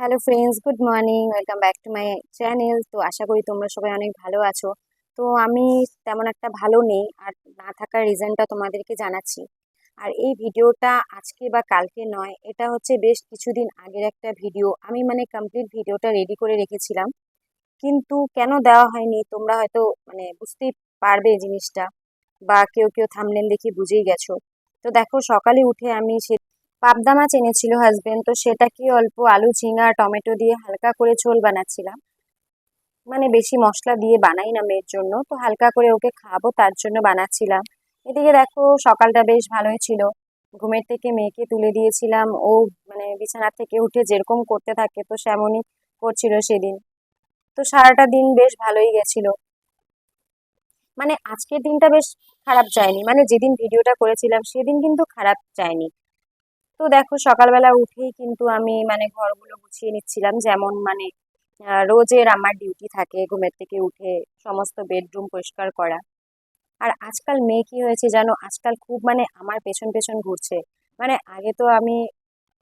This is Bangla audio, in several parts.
Hello friends good morning welcome back to my channel তো আশা করি তোমরা সবাই অনেক ভালো আছো। তো আমি তেমন একটা ভালো নেই, আর না থাকার রিজনটা তোমাদেরকে জানাচ্ছি। আর এই ভিডিওটা আজকে বা কালকে নয়, এটা হচ্ছে বেশ কিছুদিন আগের একটা ভিডিও আমি মানে কমপ্লিট ভিডিওটা রেডি করে রেখেছিলাম। কিন্তু কেন দেওয়া হয়নি? তোমরা হয়তো মানে বুঝতেই পারবে জিনিসটা। বা কেউ কেউ থামলেন দেখে বুঝেই গেছো। তো দেখো, সকালে উঠে আমি সে পাবদা মাছ এনেছিল হাজবেন্ড তো সেটাকে অল্প আলু, ঝিঙা, টমেটো দিয়ে হালকা করে ঝোল বানাচ্ছিলাম। মানে বেশি মশলা দিয়ে বানাই না মেয়ের জন্য, তো হালকা করে ওকে খাব তার জন্য বানাচ্ছিলাম। এদিকে দেখো, সকালটা বেশ ভালোই ছিল। ঘুমের থেকে মেয়েকে তুলে দিয়েছিলাম। ও মানে বিছানা থেকে উঠে যেরকম করতে থাকে, তো সেমনই করছিল সেদিন। তো সারাটা দিন বেশ ভালোই গেছিল। মানে আজকের দিনটা বেশ খারাপ যায়নি। মানে যেদিন ভিডিওটা করেছিলাম, সেদিন কিন্তু খারাপ যায়নি। তো দেখো সকালবেলা উঠেই কিন্তু আমি মানে ঘরগুলো গুছিয়ে নিচ্ছিলাম। যেমন মানে রোজের আমার ডিউটি থাকে ঘুমের থেকে উঠে সমস্ত বেডরুম পরিষ্কার করা। আর আজকাল মেয়ে কি হয়েছে জানো? আজকাল খুব মানে আমার পেছন পেছন ঘুরছে। মানে আগে তো আমি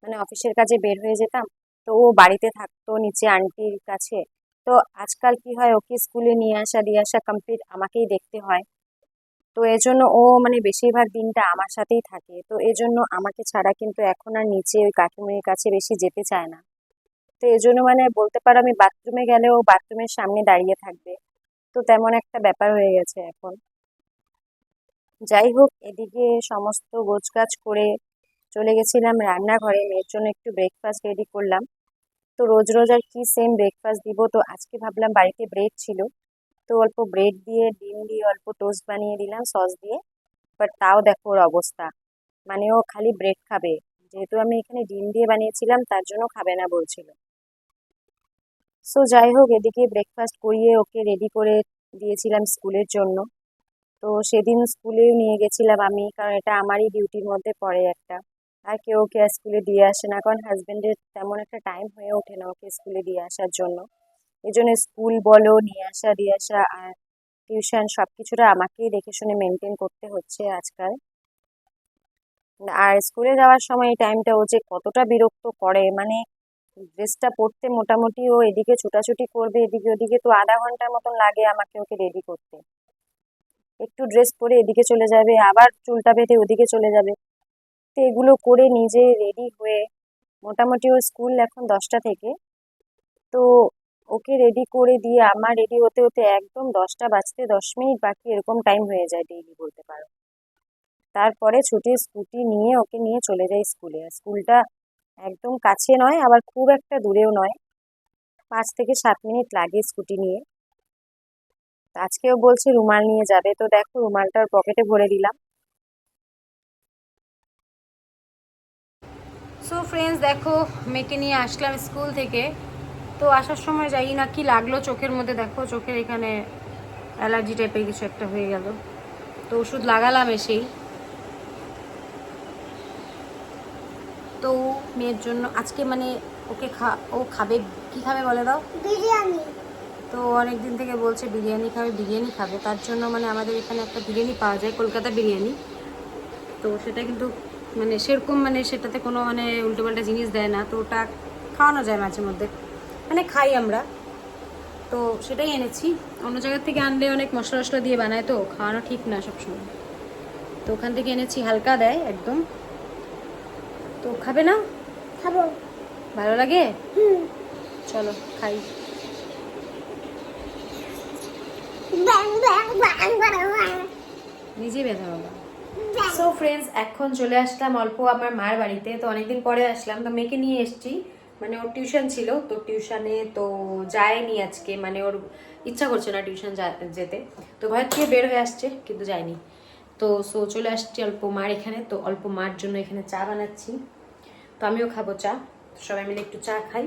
মানে অফিসের কাজে বের হয়ে যেতাম, তো ও বাড়িতে থাকতো নিচে আন্টির কাছে। তো আজকাল কি হয়, ওকে স্কুলে নিয়ে আসা, দিয়ে আসা কমপ্লিট আমাকেই দেখতে হয়। তো এজন্য ও মানে বেশিরভাগ দিনটা আমার সাথেই থাকে। তো এজন্য আমাকে ছাড়া কিন্তু এখন আর নিচে ওই কাকিমুনির কাছে বেশি যেতে চায় না। তো এজন্য মানে বলতে পারো আমি বাথরুমে গেলেও বাথরুমের সামনে দাঁড়িয়ে থাকবে। তো তেমন একটা ব্যাপার হয়ে গেছে এখন। যাই হোক, এদিকে সমস্ত গোছগাছ করে চলে গেছিলাম রান্নাঘরে। মেয়ের জন্য একটু ব্রেকফাস্ট রেডি করলাম। তো রোজ রোজ আর কি সেম ব্রেকফাস্ট দিব? তো আজকে ভাবলাম বাড়িতে ব্রেড ছিল। তো অল্প ব্রেড দিয়ে, ডিম দিয়ে অল্প টোস্ট বানিয়ে দিলাম সস দিয়ে। বাট তাও দেখো ওর অবস্থা। মানে ও খালি ব্রেড খাবে। যেহেতু আমি এখানে ডিম দিয়ে বানিয়েছিলাম, তার জন্য খাবে না বলছিল। সো যাই হোক, এদিকে ব্রেকফাস্ট করিয়ে ওকে রেডি করে দিয়েছিলাম স্কুলের জন্য। তো সেদিন স্কুলেও নিয়ে গেছিলাম আমি, কারণ এটা আমারই ডিউটির মধ্যে পড়ে একটা। আর কেউ ওকে স্কুলে দিয়ে আসে না, কারণ হাজবেন্ডের তেমন একটা টাইম হয়ে ওঠে না ওকে স্কুলে দিয়ে আসার জন্য। এই জন্য স্কুল বলো, নিয়ে আসা, দিয়ে আসা, আর টিউশন সব কিছুটা আমাকেই দেখে শুনে মেনটেন করতে হচ্ছে আজকাল। আর স্কুলে যাওয়ার সময় এই টাইমটা ও যে কতটা বিরক্ত করে মানে ড্রেসটা পরতে মোটামুটি ও এদিকে ছুটাছুটি করবে, এদিকে ওদিকে তো আধা ঘণ্টার মতন লাগে আমাকে ওকে রেডি করতে। একটু ড্রেস পরে এদিকে চলে যাবে, আবার চুলটা বেঁধে ওদিকে চলে যাবে। তো এগুলো করে নিজে রেডি হয়ে, মোটামুটি ও স্কুল এখন দশটা থেকে। তো ওকে রেডি করে দিয়ে আমার রেডি হতে হতে একদম দশটা বাজতে দশ মিনিট বাকি এরকম টাইম হয়ে যায় ডেইলি বলতে পারো। তারপরে ছুটি স্কুটি নিয়ে ওকে নিয়ে চলে যাই স্কুলে। আর স্কুলটা একদম কাছে নয়, আবার খুব একটা দূরেও নয়। পাঁচ থেকে সাত মিনিট লাগে স্কুটি নিয়ে। আজকেও বলছে রুমাল নিয়ে যাবে। তো দেখো রুমালটার পকেটে ভরে দিলাম। সো ফ্রেন্ডস দেখো, মেয়েকে নিয়ে আসলাম স্কুল থেকে। তো আসার সময় যাই না কি লাগল চোখের মধ্যে। দেখো চোখের এখানে অ্যালার্জি টাইপের কিছু একটা হয়ে গেল। তো ওষুধ লাগালাম এসেই। তো মেয়ের জন্য আজকে মানে ওকে খা ও খাবে কি খাবে বলে দাও? বিরিয়ানি। তো অনেক দিন থেকে বলছে বিরিয়ানি খাবে বিরিয়ানি খাবে। তার জন্য মানে আমাদের এখানে একটা বিরিয়ানি পাওয়া যায় কলকাতা বিরিয়ানি। তো সেটা কিন্তু মানে সেরকম মানে সেটাতে কোনো মানে উল্টোপাল্টা জিনিস দেয় না। তো ওটা খাওয়ানো যায় মাঝে মধ্যে। মানে খাই আমরা। তো সেটাই এনেছি। অন্য জায়গার থেকে আনলে অনেক মশলা টশলা দিয়ে বানায় তো খাওয়ানো ঠিক না সবসময়। তো ওখান থেকে এনেছি হালকা দেয় একদম। তো খাবে না? খাব। ভালো লাগে? চলো খাই। নিজেই ব্যথা বাবা। সো ফ্রেন্ডস এখন চলে আসলাম অল্প আমার মায়ের বাড়িতে। তো অনেকদিন পরে আসলাম তো মেয়েকে নিয়ে এসেছি। মানে ওর টিউশন ছিল, তো টিউশনে তো যায়নি আজকে মানে ওর ইচ্ছা করছে না টিউশন যেতে। তো ঘর থেকে বের হয়ে আসছে, কিন্তু যায়নি। তো সো চলে আসছি অল্প মার এখানে, তো অল্প মার জন্য এখানে চা বানাচ্ছি। তো আমিও খাব চা সবাই মিলে একটু চা খাই।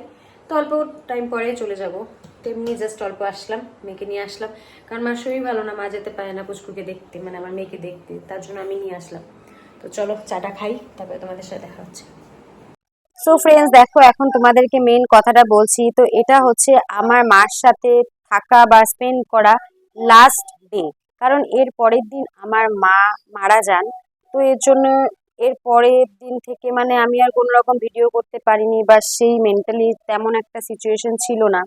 তো অল্প টাইম পরে চলে যাব। তেমনি জাস্ট অল্প আসলাম, মেয়েকে নিয়ে আসলাম। কারণ মার শরীর ভালো না, মা যেতে পারে না পুচকুকে দেখতে মানে আমার মেয়েকে দেখতে, তার জন্য আমি নিয়ে আসলাম। তো চলো, চাটা খাই, তারপরে তোমাদের সাথে দেখা হচ্ছে। সো ফ্রেন্ডস দেখো, এখন তোমাদেরকে মেন কথাটা বলছি। তো এটা হচ্ছে আমার মার সাথে থাকা বা স্পেন্ড করা লাস্ট ডে কারণ এর পরের দিন আমার মা মারা যান। তো এর জন্য এর পরের দিন থেকে মানে আমি আর কোনো রকম ভিডিও করতে পারিনি বা সেই মেন্টালি তেমন একটা সিচুয়েশন ছিল না।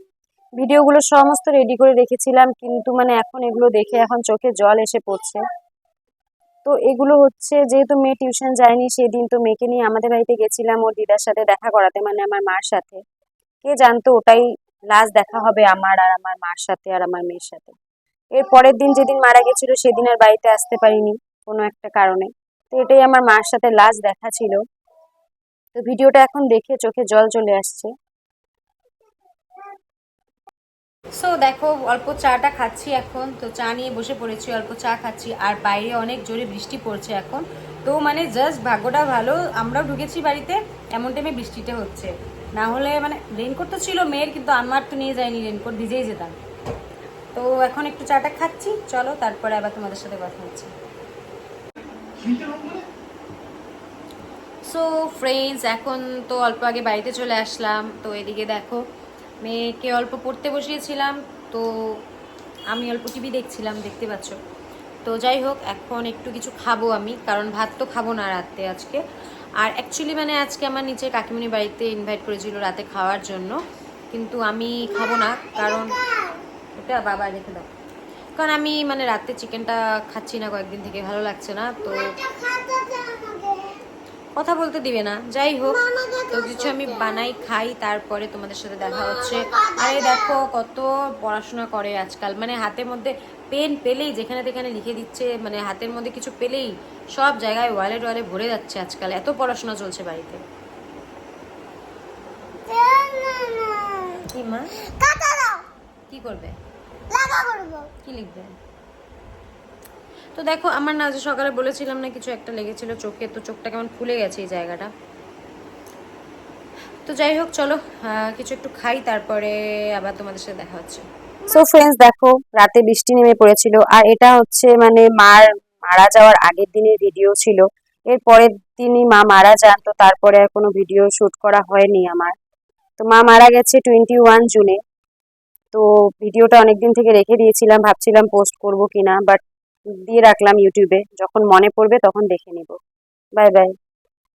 ভিডিওগুলো সমস্ত রেডি করে রেখেছিলাম, কিন্তু মানে এখন এগুলো দেখে এখন চোখে জল এসে পড়ছে। তো এগুলো হচ্ছে যেহেতু মেয়ে টিউশন যায়নি, সেদিন তো মেয়েকে নিয়ে আমাদের বাড়িতে গেছিলাম ওর দিদার সাথে দেখা করাতে মানে আমার মার সাথে। কে জানতো ওটাই লাস্ট দেখা হবে আমার আর আমার মার সাথে আর আমার মেয়ের সাথে। এর পরের দিন যেদিন মারা গেছিল সেদিন আর বাড়িতে আসতে পারিনি কোনো একটা কারণে। তো এটাই আমার মার সাথে লাস্ট দেখা ছিল। তো ভিডিওটা এখন দেখে চোখে জল চলে আসছে। সো দেখো, অল্প চাটা খাচ্ছি এখন। তো চা নিয়ে বসে পড়েছি, অল্প চা খাচ্ছি। আর বাইরে অনেক জোরে বৃষ্টি পড়ছে এখন। তো মানে জাস্ট ভাগ্যটা ভালো, আমরাও ঢুকেছি বাড়িতে, এমন টাইমে বৃষ্টিটা হচ্ছে। না হলে মানে রেনকোট তো ছিল মেয়ের, কিন্তু আমার তো নিয়ে যায়নি রেনকোট ভিজেই যেতাম। তো এখন একটু চাটা খাচ্ছি, চলো, তারপরে আবার তোমাদের সাথে কথা হচ্ছে। সো ফ্রেন্ডস এখন তো অল্প আগে বাড়িতে চলে আসলাম। তো এদিকে দেখো মেয়েকে অল্প পড়তে বসিয়েছিলাম, তো আমি অল্প টিভি দেখছিলাম, দেখতে পাচ্ছ। তো যাই হোক, এখন একটু কিছু খাব আমি, কারণ ভাত তো খাব না রাতে আজকে। আর অ্যাকচুয়ালি মানে আজকে আমার নিচে কাকিমণি বাড়িতে ইনভাইট করেছিল রাতে খাওয়ার জন্য, কিন্তু আমি খাব না, কারণ ওটা বাবা রেখে দাও। কারণ আমি মানে রাতে চিকেনটা খাচ্ছি না কয়েকদিন থেকে, ভালো লাগছে না, তো কথা বলতে দিবে না। যাই হোক তো কিছু আমি বানাই খাই তারপরে তোমাদের সাথে দেখা হচ্ছে। আরে দেখো কত পড়াশোনা করে আজকাল। মানে হাতের মধ্যে পেন পেলেই যেখানে তেখানে লিখে দিচ্ছে মানে হাতের মধ্যে কিছু পেলেই সব জায়গায় ওয়ালে টোয়ালে ভরে যাচ্ছে আজকাল। এত পড়াশোনা চলছে বাড়িতে। কি মা? কি করব। কি লিখবে? তো দেখো, আমার না যে সকালে বলেছিলাম না কিছু একটা লেগেছিল চোখে, তো চোখটা কেমন ফুলে গেছে এই জায়গাটা। তো যাই হোক, চলো কিছু একটু খাই, তারপরে আবার তোমাদের সাথে দেখা হচ্ছে। সো ফ্রেন্ডস দেখো, রাতে বৃষ্টি নেমে পড়েছিল, আর এটা হচ্ছে মানে মার, মারা যাওয়ার আগের দিনের ভিডিও ছিল। এর পরের দিনই মা মারা যান, তো তারপরে আর কোনো ভিডিও শুট করা হয়নি আমার। তো মা মারা গেছে টোয়েন্টি ওয়ান জুনে তো ভিডিওটা অনেকদিন থেকে রেখে দিয়েছিলাম, ভাবছিলাম পোস্ট করব কিনা বাট দিয়ে রাখলাম ইউটিউবে যখন মনে পড়বে তখন দেখে নেব। Bye bye